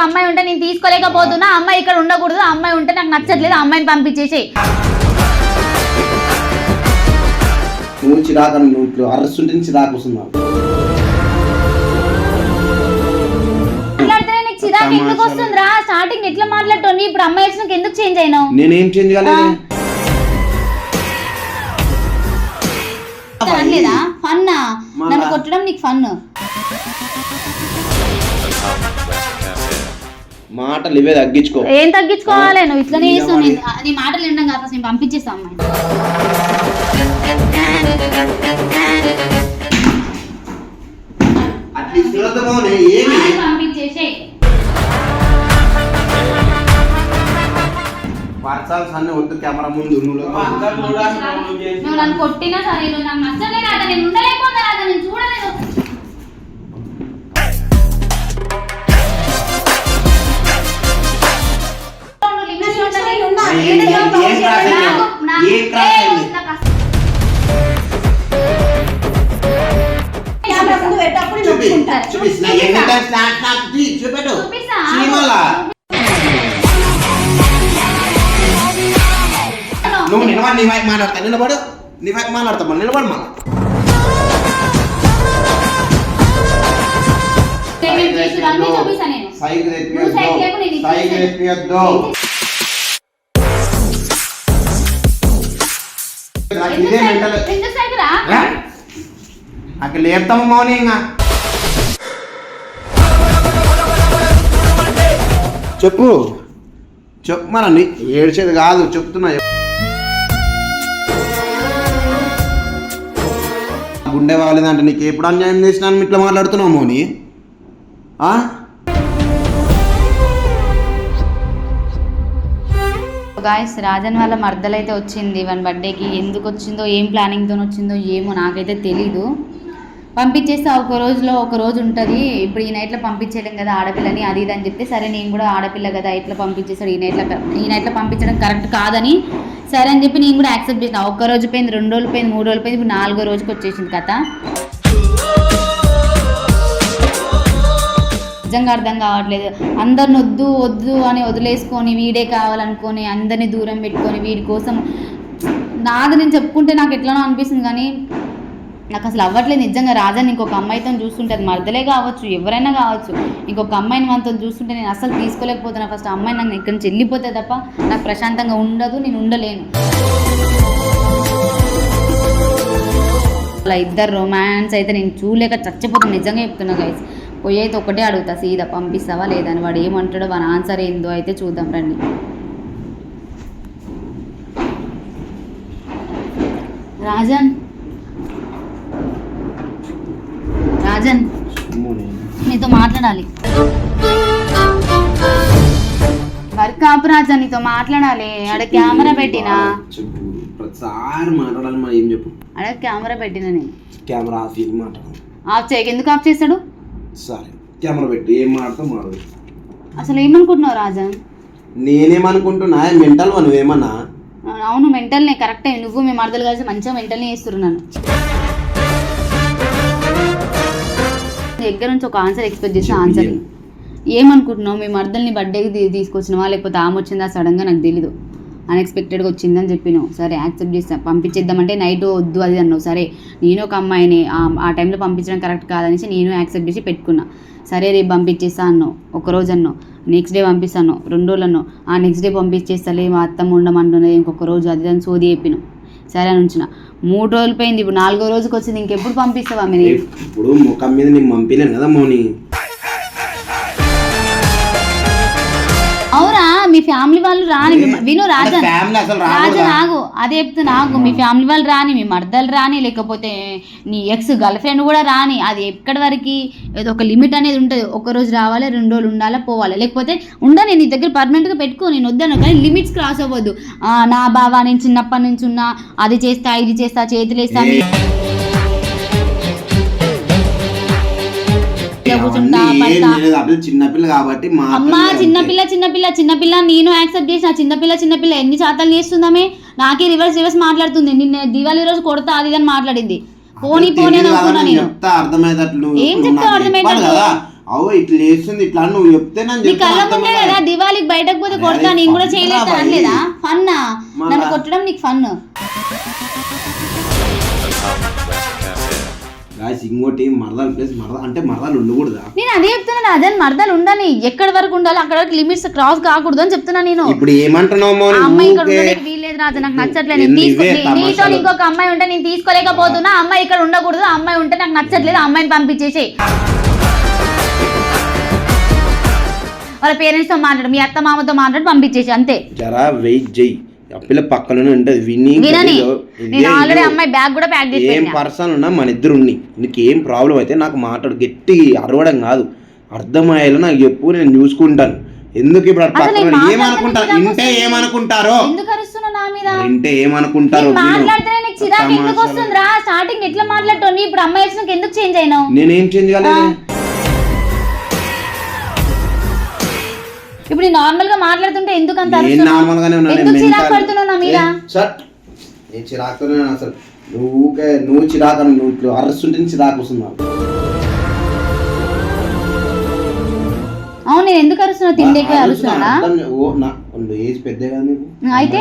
అమ్మాయి ఉంటే నేను తీసుకోలేకపోతున్నా అమ్మాయి ఇక్కడ ఉండకూడదు అమ్మాయి ఉంటే నాకు నచ్చట్లేదు అమ్మాయిని పంపించేసి నువ్వు చిరాకు నువ్వు ఇట్లా చిరాకు వస్తున్నావు ఎందుకు వస్తుందిరా? స్టార్టింగ్ ఎట్లా మాట్లాడుతుంది ఇప్పుడు అమ్మాయి వచ్చినాక ఎందుకు చేంజ్ అయినావు? నేనేం చేంజ్ కాలేదు? అనలేదా ఫన్నా? నన్ను కొట్టడం నీకు ఫన్ మాటలు ఇవే తగ్గించుకో. ఏం తగ్గించుకోవాలి? నువ్వు ఇట్లనే చేస్తావు నేను నీ మాటలు వినడం కాదు అసలు నేను పంపించేస్తా అమ్మాయి పంపించేసే పర్సనల్స్ అన్ని వద్దు కెమెరా ముందు నువ్వు నువ్వు నన్ను కొట్టినా సరే నువ్వు నాకు నచ్చలే రాదా నేను ఉండలేకపోతే రాదా నేను చూడలేదు. ఏం- ఏం- ఏం క్రాస్ అయింది? నాకు- నువ్వు నిలబడి నీ వైపు మాట్లాడతా నిలబడు నీ వైపు మాట్లాడతా నిలబడు మళ్ళీ నేను తీసుకురాను, చూపిస్తా నేను. సైకిల్ నువ్వు సైకిల్ లేపు, నేను ఎత్తియొద్దు సైకిల్ ఇచ్చేసాను. ఎత్తియొద్దు నాకు ఎందుకు ఇదే సైకిల్- మెంటల్ ఎందుకు సైకిల్ రా? అక్కడ లేపుతాము మౌని ఇంకా చెప్పు చెప్పు మన నీ- ఏడ్చేది కాదు చెప్తున్నా గుండె బాగలేదంటే నీకు ఎప్పుడు అన్యాయం చేసినాను ఇట్లా మాట్లాడుతున్నావు మోని? ఆ? గాయస్ రాజన్ వాళ్ళ మర్దలైతే వచ్చింది. వన్ బర్త్డేకి ఎందుకు వచ్చిందో ఏం ప్లానింగ్తో వచ్చిందో ఏమో నాకైతే తెలీదు. పంపించేస్తే ఒక రోజులో ఒక రోజు ఉంటుంది. ఇప్పుడు ఈ నైట్లో పంపించలేం కదా ఆడపిల్లని అది ఇది అని చెప్తే సరే నేను కూడా ఆడపిల్ల కదా ఇట్లా పంపించేస్తాడు? ఈ నైట్లో ఈ నైట్లో పంపించడం కరెక్ట్ కాదని సరే అని చెప్పి నేను కూడా యాక్సెప్ట్ చేసిన. ఒక్క రోజు పోయింది రెండు రోజులు పోయింది మూడు రోజులు పోయింది ఇప్పుడు నాలుగో రోజుకి వచ్చేసింది కథ. నిజంగా అర్థం కావట్లేదు. అందరిని వద్దు వద్దు అని వదిలేసుకొని వీడే కావాలనుకొని అందరిని దూరం పెట్టుకొని వీడి కోసం నాది నేను చెప్పుకుంటే నాకు ఎట్లానో అనిపిస్తుంది కానీ నాకు అసలు అవ్వట్లేదు నిజంగా రాజాని ఇంకొక అమ్మాయితో చూస్తుంటే అది మర్దలే కావచ్చు ఎవరైనా కావచ్చు. ఇంకొక అమ్మాయిని మనతో చూస్తుంటే నేను అసలు తీసుకోలేకపోతున్నా. ఫస్ట్ అమ్మాయి నన్ను ఇక్కడి నుంచి వెళ్ళిపోతే తప్ప నాకు ప్రశాంతంగా ఉండదు నేను ఉండలేను. అలా ఇద్దరు రొమాన్స్ అయితే నేను చూడలేక చచ్చిపోతాను నిజంగా చెప్తున్నా గైస్ పోయి అయితే ఒకటే అడుగుతా సీదా పంపిస్తావా లేదని వాడు ఏమంటాడో వాని ఆన్సర్ ఏందో అయితే చూద్దాం రండి. రాజన్ రాజన్. మౌని. నీతో మాట్లాడాలి. వర్క్ ఆపు రాజన్ నీతో మాట్లాడాలి. ఆడ కెమెరా పెట్టినా? ప్రతిసారి మాట్లాడాలి మరి ఏం చెప్పు? ఆడ కెమెరా పెట్టినా నేను. కెమెరా ఆఫ్ చేసి మాట్లాడాలి ఆఫ్ చేయక ఎందుకు ఆఫ్ చేస్తాడు? సరే కెమెరా పెట్టి ఏం మాట్లాడతావు మాట్లాడు. అసలు ఏమనుకుంటున్నావు రాజన్? నేనేమనుకుంటున్నా మెంటల్ నువ్వేమన్నా? అవును మెంటల్నే కరెక్టే. నువ్వు మేము అర్థాలు కలిసి మంచిగా మెంటల్నే చేస్తున్నాను దగ్గర నుంచి ఒక ఆన్సర్ ఎక్స్పెక్ట్ చేసిన ఆన్సర్ ఏమనుకుంటున్నావు? మీ మర్దల్ని బర్త్డేకి తీసుకొచ్చినవా? లేకపోతే ఆమె వచ్చిందా? సడన్గా నాకు తెలీదు. అన్ఎక్స్పెక్టెడ్గా వచ్చిందని చెప్పినావు. సరే యాక్సెప్ట్ చేస్తా. పంపించేద్దామంటే నైట్ వద్దు అది అన్నావు. సరే నేను ఒక అమ్మాయిని ఆ- టైంలో పంపించడం కరెక్ట్ కాదనేసి నేను యాక్సెప్ట్ చేసి పెట్టుకున్నా. సరే రేపు పంపించేస్తా అన్నావు. ఒక రోజు అన్నావు. నెక్స్ట్ డే పంపిస్తాను రెండు రోజులు అన్నావు. ఆ నెక్స్ట్ డే పంపించేస్తలే మా అత్తమ్మ ఉండమంటున్నది. ఇంకొక రోజు అది అని సోది చెప్పినావు. సరే అని ఉంచిన. మూడు రోజులు పోయింది. ఇప్పుడు నాలుగో రోజుకి వచ్చింది ఇంకెప్పుడు పంపిస్తావా మీరు ఇప్పుడు ముఖం మీద నేను పంపించలేను కదా మౌని. ఫ్యామిలీ వాళ్ళు రాని మీ- విను రాజన్. ఫ్యామిలీ అసలు రాకూడదా? రాజన్ ఆగు. అదే చెప్తున్నా ఆగు. మీ ఫ్యామిలీ వాళ్ళు రాని మీ మర్దలు రాని లేకపోతే నీ ఎక్స్ గర్ల్ ఫ్రెండ్ కూడా రాని అది ఎక్కడి వరకు ఏదో ఒక లిమిట్ అనేది ఉంటుంది. ఒక రోజు రావాలి రెండు రోజులు ఉండాలి పోవాలి. లేకపోతే ఉండని నీ దగ్గర పర్మనెంట్గా పెట్టుకో నేను వద్దాను కానీ లిమిట్స్ క్రాస్ అవ్వద్దు. ఆ, నా బావ నేను చిన్నప్పటి నుంచి ఉన్నా అది చేస్తా ఇది చేస్తా చేతులు వేస్తా మీ- చిన్నపిల్ల కాబట్టి మా అమ్మా చిన్నపిల్ల చిన్నపిల్ల చిన్నపిల్ల నేను యాక్సెప్ట్ చేసిన చిన్నపిల్ల చిన్నపిల్ల ఎన్ని చాతాలు చేస్తుందామే? నాకే రివర్స్ రివర్స్ మాట్లాడుతుంది. నిన్న దివాళీ రోజు కొడతా అది అని మాట్లాడింది. పోనీ పోనీ అని అనుకున్నా నేను. చెప్తా అర్థమయ్యేటట్లు. ఏం నాకు అర్థమయ్యేటట్లు? అవు ఇట్లా చేస్తుంది ఇట్లా అని నువ్వు చెప్తే నేను నీ చెప్తాను కళ్ళ ముందే అర్థమైందా? కదా దివాళీకి బయటకు పోతే కొడతా నేను కూడా చేయలేదు అనలేదా. ఫన్నా. నన్ను కొట్టడం నీకు ఫన్. గాయస్ ఇంకోటి మరదాలు ప్లేస్ మరద అంటే మరదాలు ఉండకూడదా? నేను అదే చెప్తున్నా అదే మరదలు ఉండని ఎక్కడి వరకు ఉండాలి? అక్కడ వరకు లిమిట్స్ క్రాస్ కాకూడదు అని చెప్తున్నా నేను. ఇప్పుడు ఏమంటున్నావు? అమ్మాయి ఇక్కడ ఉండడానికి వీల్లేదు రాజు నాకు నచ్చట్లేదు. నీతో. ఇంకొక అమ్మాయి ఉంటే నేను తీసుకోలేకపోతున్నా. అమ్మాయి ఇక్కడ ఉండకూడదు. అమ్మాయి ఉంటే నాకు నచ్చట్లేదు. అమ్మాయిని పంపించేసి వాళ్ళ పేరెంట్స్తో మాట్లాడు. మీ అత్త మామతో మాట్లాడి పంపించేసి అంతే. జరా వెయిట్ చెయ్యి ఆ పిల్ల పక్కలోనే ఉంటది. విని వినని. ఇదో, ఇదే నేను ఆల్రెడీ ఇదో. అమ్మాయి బ్యాగ్ కూడా ప్యాక్ చేసి ఏం. పర్సన్ ఉన్నా మన ఇద్దరు ఉన్ని నీకు ఏం ప్రాబ్లం అయితే నాకు మాట్లాడు. గట్టి అరవడం కాదు. అర్థమయ్యేలా నాకు చెప్పు నేను చూసుకుంటాను. ఎందుకు ఇప్పుడు పక్కన ఏమనుకుంటారు ఇంటే. ఏమనుకుంటారో? ఇంటే ఏమనుకుంటారో స్టార్టింగ్ ఎట్లా మాట్లాడుతుంది? ఇప్పుడు అమ్మాయి వచ్చినాక ఎందుకు చేంజ్ అయినావు? నేనేం చేంజ్ కాలేదు? ఇప్పుడు నేను నార్మల్గా మాట్లాడుతుంటే ఎందుకు అంత నేను? నార్మల్ గానే ఉన్నాను ఎందుకు చిరాకు. పడుతున్నావు నా మీద. నేను చిరాకుతోనే ఉన్నాను అసలు నువ్వు ఊకే నువ్వు చిరాకు అని నువ్వు ఇట్లా అరుస్తుంటే చిరాకు వస్తుంది. అవును నేను ఎందుకు అరుస్తున్నా తిండికి అరుస్తున్నా ఓ నా ఏజ్ పెద్ద కదా నీకు అయితే?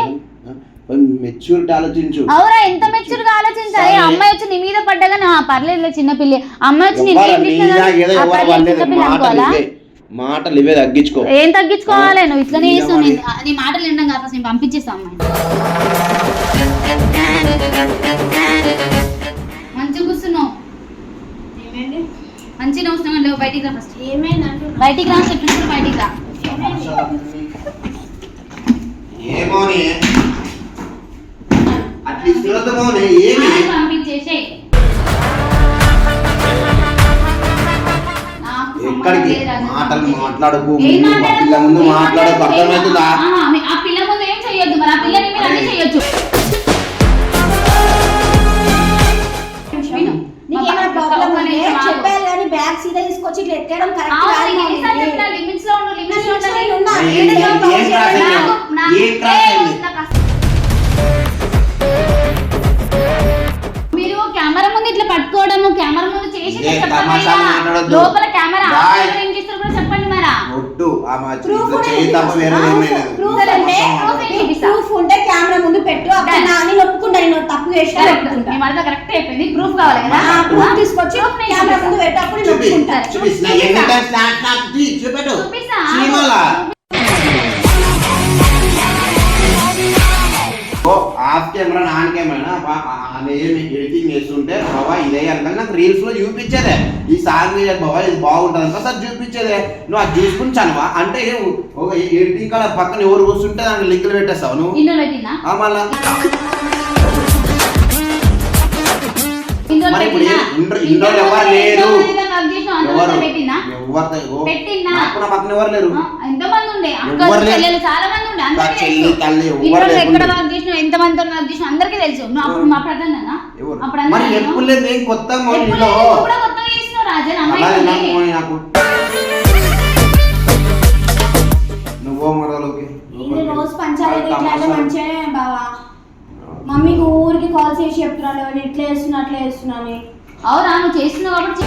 మెచ్యూరిటీ ఆలోచించు అవురా ఎంత మెచ్యూర్గా ఆలోచించాలి. అమ్మాయి వచ్చి నీ మీద పడ్డగా నా పర్లేదు చిన్న పిల్ల అమ్మాయి వచ్చి మాటలు ఇవే తగ్గించుకో. ఏం తగ్గించుకోవాలి? నువ్వు ఇట్లనే నీ చేస్తావు నేను- నీ మాటలు వినడం కాదు నేను పంపించేస్తా అమ్మాయి మంచిగా కూర్చున్నావు. ఏమైంది? మంచిగా వస్తున్నావు లేవు బయటికి రా ఫస్ట్. బయటికి రా చెప్పినప్పుడు బయటికి రా. ఏమోని. అట్లీస్ట్ చూడద్దామోని ఏమి? రాజు. మాటలు మాట్లాడకు ఏం ముందు మాట్లాడకు? పిల్ల ముందు మాట్లాడకు? అర్థమవుతుందా ఆహా, మీ- ఆ పిల్ల ముందు ఏం మరి ఆ పిల్లని మీరు అన్ని. చెప్పాలి కానీ బ్యాగ్ సీదా తీసుకొచ్చి ఇట్లా ఎత్తడం కరెక్ట్ అవును, కాదు నీకు మమ్మీ. ఎన్నిసార్లు చెప్పినా limits లో ఉండు, limits లో నేను ఉండాలి. పట్టుకోవడము కెమెరా ముందు చేసి ఏ, చెప్పండి తమాషా అయినా. మాట్లాడొద్దు. లోపల కెమెరా బాయ్. కెమెరా ఏం చేస్తారు కూడా చెప్పండి మరా ఒట్టు ఆ మా Proof ఇట్లా కూడా చేయి ఏంటి? తప్ప వేరే Proof- ఏమీ లేదు proof అంటే proof ఏంటి? నీకు proof ఉంటే కెమెరా ముందు పెట్టు అప్పుడు Done. నా నేను ఒప్పుకుంటా నేను తప్పు చేసిన కరెక్ట్ ఒప్పుకుంటా మీ మరద కరెక్ట్ అయిపోయింది ప్రూఫ్ కావాలి కదా ఆ ప్రూఫ్ తీసుకొచ్చి Proof నేను కెమెరా చూపిస్తా. ముందు పెట్టు అప్పుడు నేను చూపి ఒప్పుకుంటా చూపిస్తా చూపిస్తా. ఎన్ని టైమ్స్ స్నాప్ స్నాప్ తీ చూపెట్టు చూపిస్తా. చీమలా ఆమె ఏమి ఎడిటింగ్ చేస్తుంటే బాబా ఇదే అనుక నాకు రీల్స్లో చూపించేదే. ఈ సాంగ్ బాబా ఇది బాగుంటుంది అనుకో సార్ చూపించేదే. నువ్వు అది చూసుకుంటానువా అంటే ఒక ఎడిటింగ్ కాడ పక్కన ఎవరు కూర్చుంటే దానికి లింకులు పెట్టేస్తావు నువ్వు? మళ్ళా. మరి ఇప్పుడు ఇందులో ఎవరు లేరు. ఎవరు? పక్కన ఎవరు లేరు? ఉండే ఎవరు అక్కలు లేరు. చెల్లెలు చాలా మంది ఉండే అక్క, అందరికీ చెల్లి, తెలుసు. తల్లి, ఎవరు ఇంట్లో ఎక్కడ లేకుండే. వర్క్ చేసినావు ఎంత మందితో వర్క్ చేసినావు అందరికీ తెలుసు. నువ్వు అప్పుడు మా ప్రధాన ఎవరు? అప్పుడు మరి అందరూ ఎప్పుడు లేదు ఏం కొత్త ఎప్పుడు ఇంట్లో లేదు, నువ్వు కూడా కొత్తగా చేసినావు రాజన్ అలాగే నాకు అమ్మాయి పోనీ నాకు. నువ్వు మొదలుకి ఇన్ని రోజు పంచాయతీ ఇట్లా అంటే మంచిగానే బావా. మమ్మీకి ఊరికి కాల్ చేసి చెప్తున్నాను నేను ఇట్లా చేస్తున్నా అట్లా చేస్తున్నా అని. అవునా? నువ్వు చేస్తున్నావు కాబట్టి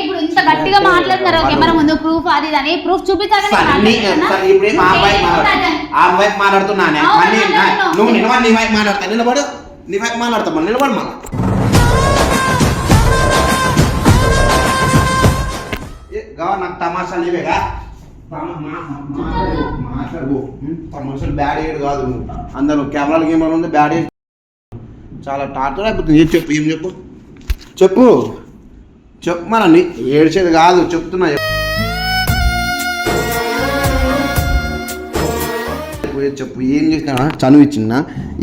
ఇప్పుడు ఇంత గట్టిగా మాట్లాడుతున్నారు. కెమెరా ముందు ప్రూఫ్ అది అని. ప్రూఫ్ చూపించాలి ఇప్పుడు ఆ అమ్మాయి మాట్లాడుతున్నానే. నువ్వు నిలబడి నీ వైపు మాట్లాడతా. నిలబడు. నీ వైపు మాట్లాడతా మళ్ళీ. నిలబడు మళ్ళీ. ఏ, గా నాకు తమాషాలు ఇవేగా తమ- మా- మా- మాట్లాడు. బ్యాడ్ ఏడు కాదు నువ్వు. అందరూ కెమెరాలు గిమెరాలు ఉంది బ్యాడ్ ఏడు చాలా టార్చర్ అయిపోతుంది. ఏం చెప్పు ఏం చెప్పు? చెప్పు. చెప్పు మన ఏడ్చేది కాదు చెప్తున్నా. చెప్పు ఏ చెప్పు ఏం చేసినా చనువు ఇచ్చిందా?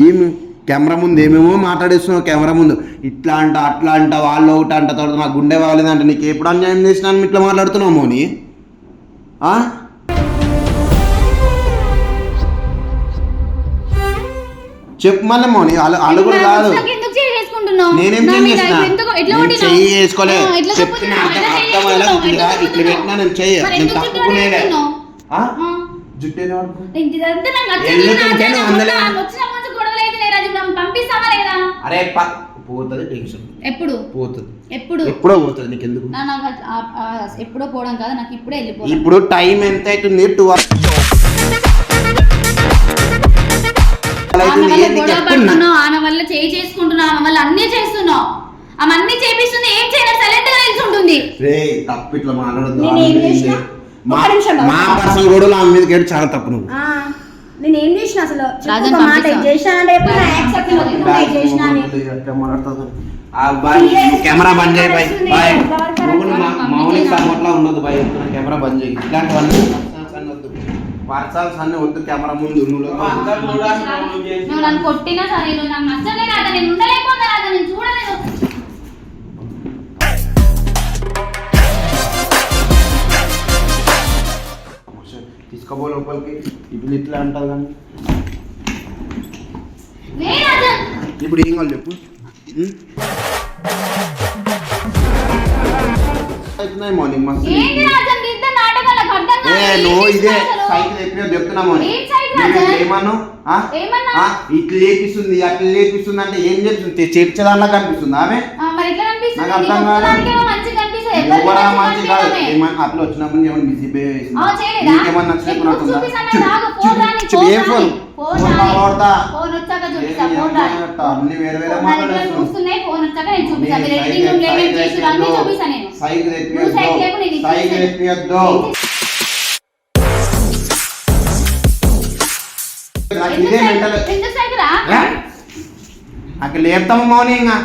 ఏమి కెమెరా ముందు ఏమేమో మాట్లాడేస్తున్నావు కెమెరా ముందు. ఇట్లా అంట అట్లా అంట వాళ్ళు ఒకటి అంట తర్వాత నాకు గుండె బాగలేదంట నీకు ఎప్పుడు అన్యాయం చేసినాను ఇట్లా మాట్లాడుతున్నావు మోని? చెప్పు మళ్ళీ మోని అలు అలుగుడు కాదు. నేనేం చేంజ్ మీద చేసిన? చెయ్యి వేసుకోలే చెప్తున్నా? అర్థం చెయ్యి చేసుకుంటున్నావు? ఇట్లా పెట్టినా నేను చెయ్యి నేను నాకు నచ్చలేదు. ఎందుకంటే నువ్వు అందులో- అరే పోతుంది టెన్షన్. ఎప్పుడు? పోతుంది. ఎప్పుడు? ఎప్పుడో పోతుంది నీకు ఎందుకు నా- నాకు ఎప్పుడో పోవడం కాదు నాకు ఇప్పుడే వెళ్ళిపోవాలి ఇప్పుడు టైం ఎంత అవుతుంది టూ పడుతున్నావు ఆమె వల్ల చేయి చేసుకుంటున్నావు ఆమె వల్ల అన్ని చేస్తున్నావు. ఆమె అన్ని చేపిస్తుంది ఏం చేయలేదు సైలెంట్గా నిలిచి ఉంటుంది రే తప్పు ఇట్లా మాట్లాడద్దు. నేను ఏం చేసినా? మా పర్సనల్ కూడా ఆమె మీద కేడు చాలా తప్పు నువ్వు. ఆ, నేను ఏం చేసిన అసలు? ఒక మాట పంపిస్తా. ఇది చేసినా అంటే ఎప్పుడు నా యాక్సెప్ట్ చేసినా అని. కెమెరా బంద్ చేయి బాయ్. బాయ్ నువ్వు మౌలిక సపోర్ట్లా ఉండదు బాయ్ చెప్తున్నా కెమెరా బంద్ చేయి. ఇట్లాంటివన్నీ పర్సనల్స్ అన్ని వద్దు. కెమెరా ముందు నువ్వు నన్ను కొట్టినా సరే నువ్వు నాకు నచ్చలే రాదా నేను ఉండలేకపోతే రాదా నేను చూడలేదు. తీసుకోబో లోపలికి. ఇప్పుడు ఇట్లా అంటావు కానీ. ఇప్పుడు ఏం కావాలి చెప్పు? అవుతున్నాయి మార్నింగ్ మస్తు. ఏ నువ్వు ఇదే? సైకిల్ ఎప్పినా చెప్తున్నా మార్నింగ్ ఏమన్నావు ఇట్లా లేపిస్తుంది అట్లా లేపిస్తుంది అంటే ఏం చెప్తుంది? చర్చదానిలా కనిపిస్తుంది ఆమె? నాకు అర్థం కాదు. ఎవరా మంచిగా మంచి కాదు. కనిపించడమే. ఏమన్నా అట్లా వచ్చినప్పుడు ఏమన్నా బిజీ చూపి ఫోన్ ఏం ఫోన్? ఫోన్ ఫోన్ వచ్చాక చూపిస్తా ఫోన్. అన్ని వేరే వేరే. చూస్తున్నాయి ఫోన్ వచ్చాక నేను చూపిస్తా. మీరు ఎడిటింగ్ రూమ్లో అన్నీ చూపిస్తా నేను. ఇది మెంటల్ ఎందుకు రా? లేపుతాము మౌని ఇంకా?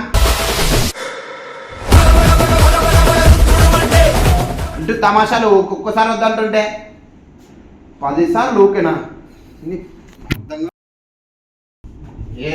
అంటే తమాషాలు ఒక్కొక్కసారి వద్దంటుంటే. పదిసార్లు ఓకేనా ఏ?